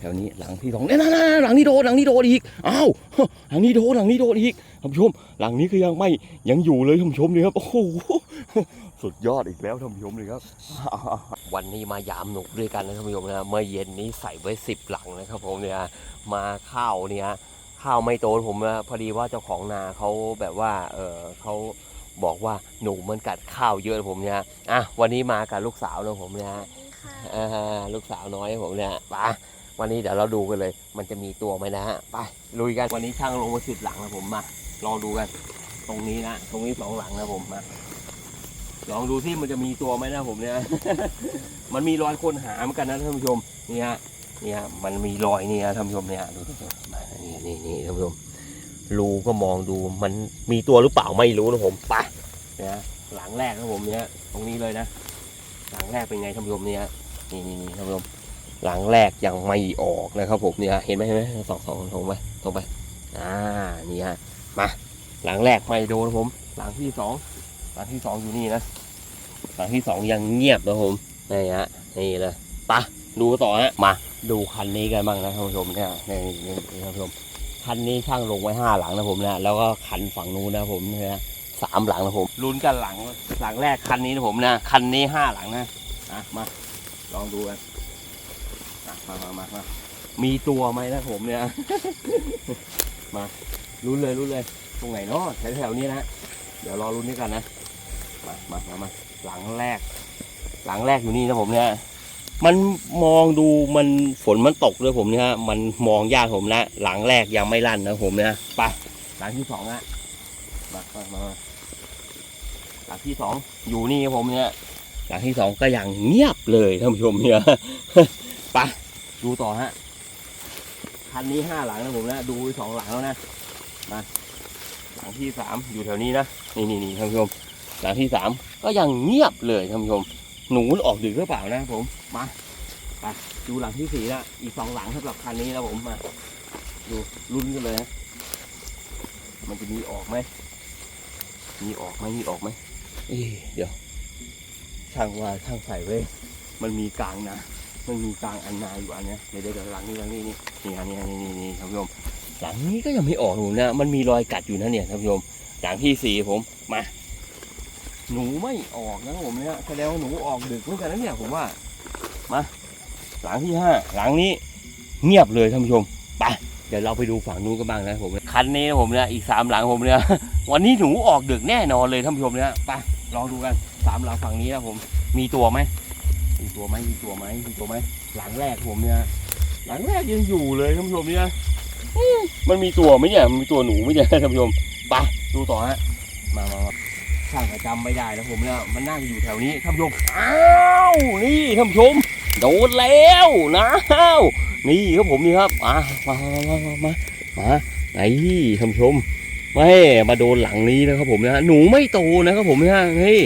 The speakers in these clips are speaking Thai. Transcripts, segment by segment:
แถวนี้หลังที่สองเนี่ยนะหลังนี้โดนหลังนี้โดนอีกอ้าวหลังนี้โดนหลังนี้โดนอีกท่านผู้ชม หลังนี้คือยังไม่ยังอยู่เลยท่านผู้ชมเลยครับโอ้โหสุดยอดอีกแล้วท่านผู้ชมเลยครับ วันนี้มายามหนุกด้วยกันนะท่านผู้ชมนะเมื่อเย็นนี้ใส่ไว้สิบหลังนะครับผมเนี่ยมาข้าวเนี่ยข้าวไม่โตผมนะพอดีว่าเจ้าของนาเขาแบบว่าเออเขาบอกว่าหนูมันกัดข้าวเยอะผมเนี่ยอะวันนี้มากับลูกสาวนะผมเนี่ยค่ะอ่าลูกสาวน้อยผมเนี่ยไป วันนี้เดี๋ยวเราดูกันเลย มันจะมีตัวไหมนะฮะไปลุยกันวันนี้ช่างลงมาสิบหลังนะผมมาลองดูกัน ตรงนี้นะตรงนี้สองหลังนะผมมาลองดูที่มันจะมีตัวไหมนะผมเนี่ย มันมีรอยคนหาเหมือนกันนะท่านผู้ชมนี่ฮะนี่ฮะมันมีรอยนี่ฮะท่านผู้ชมเนี่ยดูมานี่นี่นี่ท่านผู้ชมรูก็มองดูมันมีตัวหรือเปล่าไม่รู้นะผมไปเนี่ยหลังแรกนะผมเนี่ยตรงนี้เลยนะหลังแรกเป็นไงท่านผู้ชมเนี่ยนี่นี่นี่ท่านผู้ชม หลังแรกยังไม่ออกนะครับผมเนี่ยเห็นไหมเห็นไหมสองสองตรงไปตรงไปอ่านี่ฮะมาหลังแรกไม่โดนผม หลังที่สองหลังที่สองอยู่นี่นะหลังที่สองยังเงียบนะผมนี่ฮะนี่เลยปะดูต่อฮะมาดูคันนี้กันบ้างนะท่านผู้ชมเนี่ยนี่นี่ท่านผู้ชมคันนี้ช่างลงไว้ห้าหลังนะผมนะแล้วก็คันฝั่งนู้นนะผมนี่ยสามหลังนะผมลุ้นกันหลังหลังแรกคันนี้นะผมนะคันนี้ห้าหลังนะอะมาลองดูกัน มามามามามีตัวไหมนะผมเนี่ย มาลุ้นเลยลุ้นเลย ตรงไหนเนาะแถวแถวๆนี้นะเดี๋ยวรอลุ้นด้วยกันนะ มามามามาหลังแรก หลังแรกอยู่นี่นะผมเนี่ย มันมองดูมันฝนมันตกเลยผมเนี่ยมันมองยากผมนะหลังแรกยังไม่ลั่นนะผมเนี่ยไปหลังที่สองอะมามามาหลังที่สองอยู่นี่ผมเนี่ยหลังที่สองก็ย่างเงียบเลยท่านผู้ชมเนี่ยไป ดูต่อฮะ คันนี้ห้าหลังนะผมนะ ดูสองหลังแล้วนะ มา หลังที่สามอยู่แถวนี้นะ นี่นี่นี่ท่านผู้ชม หลังที่สามก็ยังเงียบเลยท่านผู้ชม หนูออกดึกหรือเปล่านะผม มาไปดูหลังที่สี่ละอีกสองหลังสำหรับคันนี้นะผม มา ดูลุ้นกันเลยนะ มันจะมีออกไหม มีออกไหมมีออกไหมเอ๊เดี๋ยวช่างว่าช่างใส่ไว้ยมันมีกลางนะ มันมีกลางอันนาอยู่อันเนี้ยเดี๋ยวเดี๋ยวหลังนี้หลังนี้นี่นี่อันนี้นี่นี่นี่ท่านผู้ชมหลังนี้ก็ยังไม่ออกหนูนะ มันมีรอยกัดอยู่นะเนี่ยท่านผู้ชมหลังที่สี่ผมมาหนูไม่ออกนะผมเนี่ยแสดงว่าหนูออกดึกเหมือนกันนะเนี่ยผมว่ามาหลังที่ห้าหลังนี้เงียบเลยท่านผู้ชมไปเดี๋ยวเราไปดูฝั่งนู้นกันบ้างนะผมคันนี้นะผมเนี่ยอีกสามหลังผมเนี่ยวันนี้หนูออกดึกแน่นอนเลยท่านผู้ชมเนี่ยไปลองดูกันสามหลังฝั่งนี้นะผมมีตัวไหม มีตัวไหมมีตัวไหมมีตัวไหมหลังแรกผมเนี่ย หลังแรกยังอยู่เลยท่านผู้ชมเนี่ยมันมีตัวไหมเนี่ยมันมีตัวหนูไหมเนี่ยท่านผู้ชมไปดูต่อฮะมามามาช่างประจำไม่ได้นะผมเนี่ยมันน่าจะอยู่แถวนี้ท่านผู้ชมอ้าวนี่ท่านผู้ชมโดนแล้วนะนี่ครับผมนี่ครับมามามามามามาไหนท่านผู้ชมไม่มาโดนหลังนี้นะครับผมนะฮะหนูไม่โตนะครับผมนะฮะเฮ้ย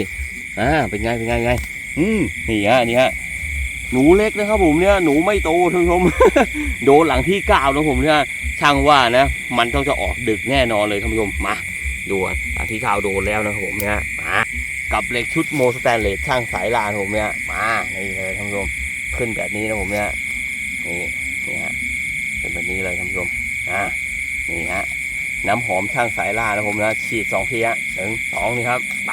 อ่าเป็นไงเป็นไงไง อืมนี่ฮะนี่ฮะหนูเล็กนะครับผมเนี่ยหนูไม่โตท่านผู้ชม โดนหลังที่เก้านะผมเนี่ยช่างว่านะ มันต้องจะออกดึกแน่นอนเลยท่านผู้ชมมาดูอะหลังที่เก้าโดนแล้วนะครับผมเนี่ยมากับเหล็กชุดโมสแตนเลสช่างสายลานผมเนี่ยมานี่เลยท่านผู้ชมขึ้นแบบนี้นะผมเนี่ยนี่นี่ฮะเป็นแบบนี้เลยท่านผู้ชมอ่านี่ฮะน้ำหอมช่างสายล่านะผมนะฉีดสองทีฮะหนึ่งสองนี่ครับไป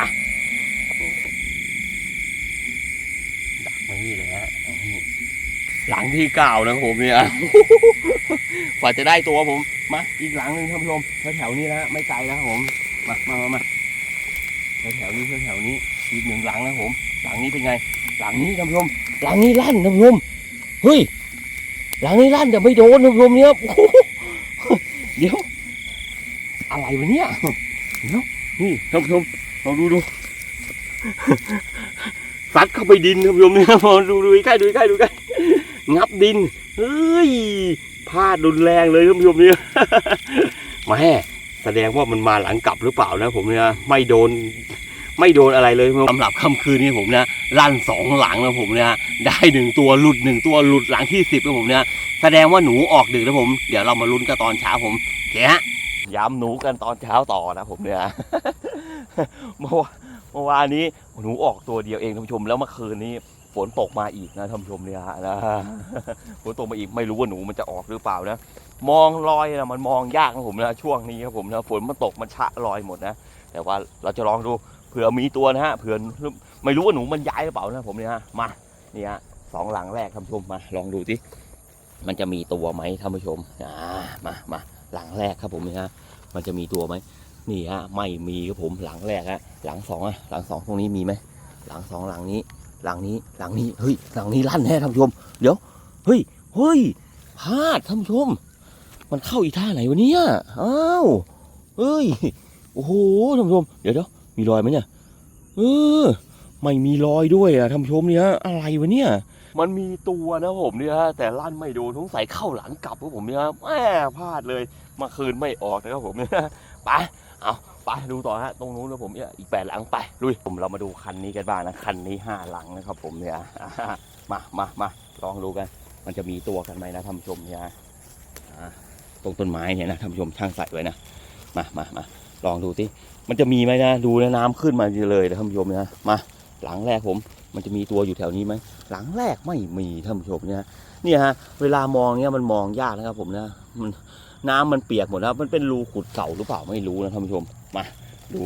ดักมานี่เลยฮะนี่ หลังที่เก้านะผมเนี่ยกว่าจะได้ตัวผม มา อีกหลังหนึ่งท่านผู้ชมแถวๆนี้นะฮะไม่ไกลนะครับผม มามามามาแถวๆนี้แถวๆนี้ อีกหนึ่งหลังนะผม หลังนี้เป็นไง หลังนี้ท่านผู้ชมหลังนี้ลั่นท่านผู้ชมเฮ้ย หลังนี้ลั่นแต่ไม่โดนท่านผู้ชมเนี่ยเดี๋ยว อะไรวะเนี่ยเดี๋ยวนี่ท่านผู้ชมลองดูดูซัดเข้าไปดินท่านผู้ชมเนี่ยพอดูดูใกล้ดูใกล้ดูใกล้ งับดินเฮ้ยพลาดรุนแรงเลยท่านผู้ชมเนี่ยมาแม่แสดงว่ามันมาหลังกลับหรือเปล่านะ ผมเนี่ยไม่โดนไม่โดนอะไรเลยสำหรับค่ำคืนนี้ผมเนี่ยลั่นสองหลังนะผมเนี่ยได้หนึ่งตัวหลุดหนึ่งตัวหลุดหลังที่สิบนะผมเนี่ยแสดงว่าหนูออกดึกนะผม เดี๋ยวเรามาลุ้นกันตอนเช้าผมเคฮะย้ำหนูกันตอนเช้าต่อนะผมเนี่ยเมื่อเมื่อวานนี้หนูออกตัวเดียวเองท่านผู้ชมแล้วเมื่อคืนนี้ ฝนตกมาอีกนะท่านผู้ชมเนี่ยฮะนะฝนตกมาอีกไม่รู้ว่าหนูมันจะออกหรือเปล่านะ มองรอยนะมันมองยากนะผมนะช่วงนี้ครับผมนะฝนมันตกมันชะรอยหมดนะแต่ว่าเราจะลองดูเผื่อมีตัวนะฮะเผื่อไม่รู้ว่าหนูมันย้ายหรือเปล่านะผมเนี่ยฮะมานี่ฮะสองหลังแรกท่านผู้ชมมา ลองดูสิมันจะมีตัวไหมท่านผู้ชมอ่ามามาหลังแรกครับผมเนี่ยฮะมันจะมีตัวไหมนี่ฮะไม่มีครับผมหลังแรกฮะหลังสองอะหลังสองตรงนี้มีไหมหลังสองหลังนี้ หลังนี้หลังนี้เฮ้ยหลังนี้ลั่นแน่ท่านผู้ชมเดี๋ยวเฮ้ยเฮ้ยพลาดท่านผู้ชม มันเข้าอีท่าไหนวะเนี่ยอ้าวเฮ้ยโอ้โหท่านผู้ชมเดี๋ยวเดี๋ยวมีรอยไหมเนี่ยเออไม่มีรอยด้วยอะท่านผู้ชมเนี่ยอะไรวะเนี่ยมันมีตัวนะผมเนี่ยฮะแต่ลั่นไม่โดนสงสัยเข้าหลังกลับครับผมเนี่ยแหมพลาดเลยมาคืนไม่ออกนะครับผมเนี่ยไปเอา ไปดูต่อฮะตรงนู้นนะผมเนี่ยอีกแปดหลังไปลุยผมเรามาดูคันนี้กันบ้างนะคันนี้ห้าหลังนะครับ ผมเนี่ยมามามาลองดูกัน มันจะมีตัวกันไหมนะท่านผู้ชมเนี่ยตรงต้นไม้เนี่ยนะท่านผู้ชมช่างใส่ไว้นะมามามาลองดูสิมันจะมีไหมนะดูนะน้ำขึ้นมาเลยนะท่านผู้ชมนะมาหลังแรกผมมันจะมีตัวอยู่แถวนี้ไหมหลังแรกไม่มีท่านผู้ชมเนี่ยเนี่ยฮะเวลามองเนี่ยมันมองยากนะครับผมนะมัน น้ำมันเปียกหมดแล้วมันเป็นรูขุดเก่าหรือเปล่าไม่รู้นะท่านผู้ชมมาดู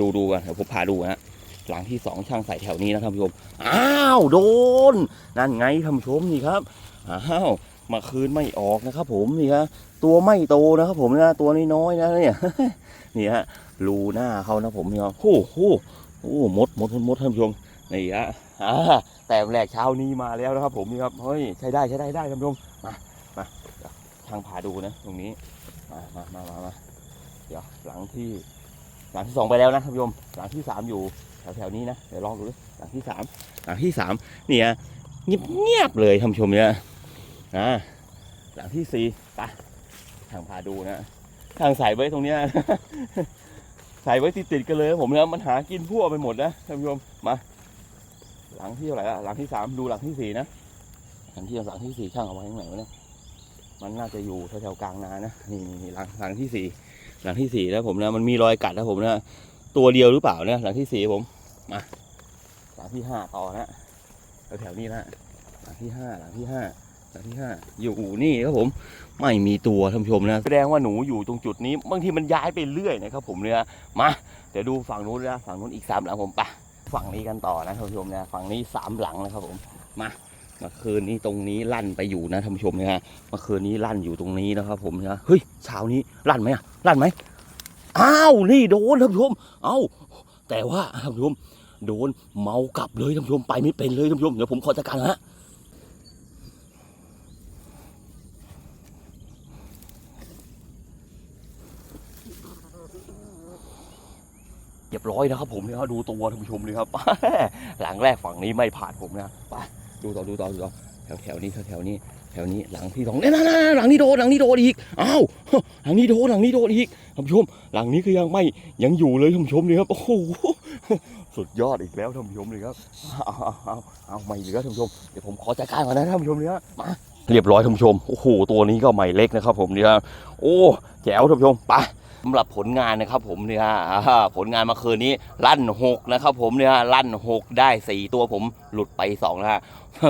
ดูดูกันเดี๋ยวผมพาดูฮะหลังที่สองช่างใส่แถวนี้นะท่านผู้ชมอ้าวโดน นั่นไงท่านผู้ชมนี่ครับอ้าวมาคืนไม่ออกนะครับ ผมนี่ฮะตัวไม่โตนะครับ ผมนะตัวน้อยๆนะเนี่ยนี่ฮะรูหน้าเขานะผมเนี่ยโอ้โหโอ้โหมดมดมดมดท่านผู้ชมนี่ฮะอ่าแต่แรกเช้านี้มาแล้วนะครับ ผมนี่ครับเฮ้ยใช้ได้ใช้ได้ได้ท่านผู้ชมมามา ช่างพาดูนะตรงนี้มามามามามาเดี๋ยวหลังที่หลังที่สองไปแล้วนะท่านผู้ชมหลังที่สามอยู่แถวแถวๆนี้นะเดี๋ยวลองดูดิหลังที่สามหลังที่สามเนี่ยเงียบเงียบๆเลยท่านผู้ชมเนี่ยนะหลังที่สี่ไปช่างพาดูนะช่างใส่ไว้ตรงเนี้ยใส่ไว้ติดติดๆกันเลยผมนะมันหากินพั่วไปหมดนะท่านผู้ชมมาหลังที่เท่าไหร่ละหลังที่สามดูหลังที่สี่นะหลังที่หลังที่สี่ช่างเอาไว้ตรงไหนวะเนี่ย มันน่าจะอยู่แถวๆกลางนานะนี่หลังหลังที่สี่หลังที่สี่แล้วผมนะมันมีรอยกัดนะผมนะตัวเดียวหรือเปล่าเนี่ยหลังที่สี่ผมมาหลังที่ห้าต่อนะแถวๆนี้นะหลังที่ห้าหลังที่ห้าหลังที่ห้าอยู่นี่ครับผมไม่มีตัวท่านผู้ชมนะแสดงว่าหนูอยู่ตรงจุดนี้บางทีมันย้ายไปเรื่อยนะครับผมเนี่ยมาเดี๋ยวดูฝั่งนู้นนะฝั่งนู้นอีกสามหลังผมไปฝั่งนี้กันต่อนะท่านผู้ชมนะฝั่งนี้สามหลังนะครับผมมา เมื่อคืนนี้ตรงนี้ลั่นไปอยู่นะท่านผู้ชมนะฮะเมื่อคืนนี้ลั่นอยู่ตรงนี้นะครับ ผมนะเฮ้ยเช้านี้ลั่นไหมอะลั่นไหมอ้าวนี่โดนท่านผู้ชม เอ้าแต่ว่าท่านผู้ชมโดนเมากลับเลยท่านผู้ชมไปไม่เป็นเลยท่านผู้ชมเดี๋ยวผมขอจัดการฮะเรียบร้อยนะครับผมเนี่ยดูตัวท่านผู้ชมเลยครับหลังแรกฝั่งนี้ไม่ผ่านผมนะไป ดูต่อดูต่อดูต่อแถวแถวนี้แถวแถวนี้แถวนี้หลังที่สองเนี่ยนะหลังนี้โดนหลังนี้โดนอีกอ้าวหลังนี้โดนหลังนี้โดนอีกท่านผู้ชม หลังนี้ก็ยังไม่ยังอยู่เลยท่านผู้ชมเลยครับโอ้โหสุดยอดอีกแล้วท่านผู้ชมเลยครับเอาเอาเอาไม่เหลือท่านผู้ชมเดี๋ยวผมขอจัดการก่อนนะท่านผู้ชมเลยครับมาเรียบร้อยท่านผู้ชมโอ้โหตัวนี้ก็ไม่เล็กนะครับ ผมเนี่ยโอ้แจ๋วท่านผู้ชมไปสำหรับผลงานนะครับผมเนี่ยผลงานมื่อคืนนี้ลั่นหกนะครับผมเนี่ยลั่นหกได้สี่ตัวผมหลุดไปสองนะฮะ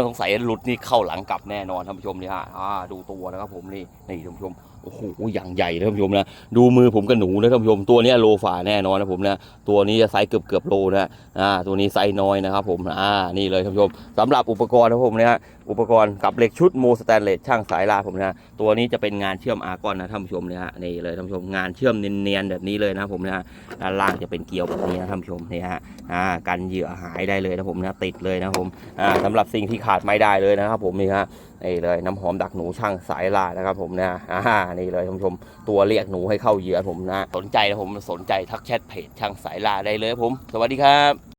สงสัยหลุดนี่เข้าหลังกลับแน่นอนท่านผู้ชมเนี่ยฮะอ่าดูตัวนะครับผมนี่นี่ท่านผู้ชม โอ้โหอย่างใหญ่เลยท่านผู้ชมนะ ดูมือผมกับหนูนะท่านผู้ชม ตัวนี้โลฝ่าแน่นอนนะผมนะ ตัวนี้จะไซส์เกือบเกือบโลนะอ่าตัวนี้ไซส์น้อยนะครับผม อ่า นี่เลยท่านผู้ชมสำหรับอุปกรณ์นะผมนี่ยฮะ อุปกรณ์กับเหล็กชุดโมสแตนเลสช่างสายลาผมนะ ตัวนี้จะเป็นงานเชื่อมอาร์กอนนะท่านผู้ชมเนี่ยฮะ นี่เลยท่านผู้ชม งานเชื่อมเนียนๆแบบนี้เลยนะผมนะฮะด้านล่างจะเป็นเกลียวแบบนี้นะท่านผู้ชมนี่ฮะ อ่า กันเหยื่อหายได้เลยนะผมนะ ติดเลยนะผม อ่าสำหรับสิ่งที่ขาดไม่ได้เลยนะครับผมนี่ฮะ นี่เลยน้ำหอมดักหนูช่างสายลานะครับผมนะอ่านี่เลยท่านผู้ชมตัวเรียกหนูให้เข้าเหยื่อผมนะ สนใจนะผมสนใจทักแชทเพจช่างสายลาได้เลยครับผม สวัสดีครับ